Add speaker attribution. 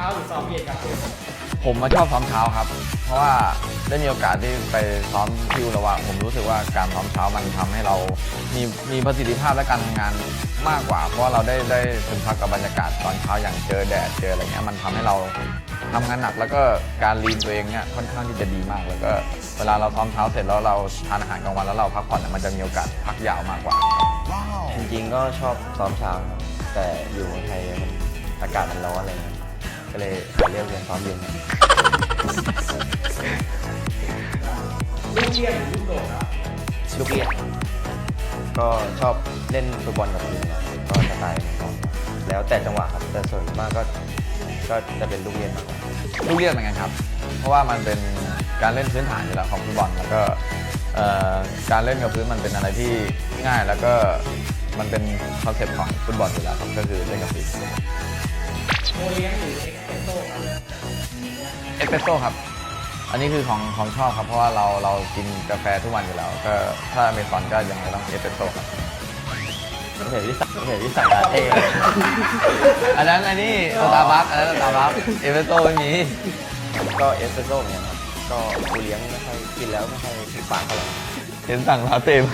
Speaker 1: ช้าหรือซ้อมเย็นครับคุณ
Speaker 2: ผมมาชอบซ้อมเช้าครับ เพราะว่าได้มีโอกาสที่ไปซ้อมที่อุระวะผมรู้สึกว่าการซ้อมเช้ามันทำให้เรามีมีประสิทธิภาพและการทำงานมากกว่า เพราะว่าเราได้ได้ซึมซับกับบรรยากาศตอนเช้าอย่างเจอแดดเจออะไรเงี้ยมันทำให้เราทำงานหนักแล้วก็การรีนตัวเองเนี่ยค่อนข้างที่จะดีมาก แล้วก็เวลาเราซ้อมเช้าเสร็จแล้วเราทานอาหารกลางวันแล้วเราพักผ่อนเนี่ยมันจะมีโอกาสพักยาวมากกว่า
Speaker 3: จริงๆก็ชอบซ้อมเช้าครับแต่อยู่เมืองไทยมันอากาศมันร้อนอะไรเงี้ย ก็เลยหาเรื่องเรียนซ้อมเย็น
Speaker 1: ลูกเรียนหรือลูกโดดครับ
Speaker 3: ลูกเรียนก็ชอบเล่นฟุตบอลกับทีมครับก็สไตล์ของผมแล้วแต่จังหวะครับแต่ส่วนมากก็ก็จะเป็นลูกเรียนมากกว่า
Speaker 2: ลูกเรียกเหมือนกันครับ เพราะว่ามันเป็นการเล่นพื้นฐานอยู่แล้วของฟุตบอลแล้วก็เอ่อการเล่นกับพื้นมันเป็นอะไรที่ง่ายแล้วก็มันเป็นคอนเซ็ปต์ของฟุตบอลอยู่แล้วครับก็คือเล่นกับพื้น
Speaker 1: โมเลี้ยง
Speaker 2: เอสเปรสโซ่ครับ อันนี้คือของของชอบครับ เพราะว่าเราเรากินกาแฟทุกวันอยู่แล้ว ก็ถ้าอเมซอนก็ยังไงต้องเอสเปรสโซ่ครับ
Speaker 3: ไม่เห็นที่สั่งไม่เห็นที่สั่งลาเต้เลย
Speaker 2: อันนั้นอันนี้สตาร์บัคอันนั้นสตาร์บัคเอสเปรสโซ่ไม่มี
Speaker 3: ก็เอสเปรสโซ่เหมือนกันครับ ก็กูเลี้ยงไม่ค่อยกินแล้วไม่ค่อยถึงปากเท่าไหร่
Speaker 2: เห็นสั่งลาเต้ไหม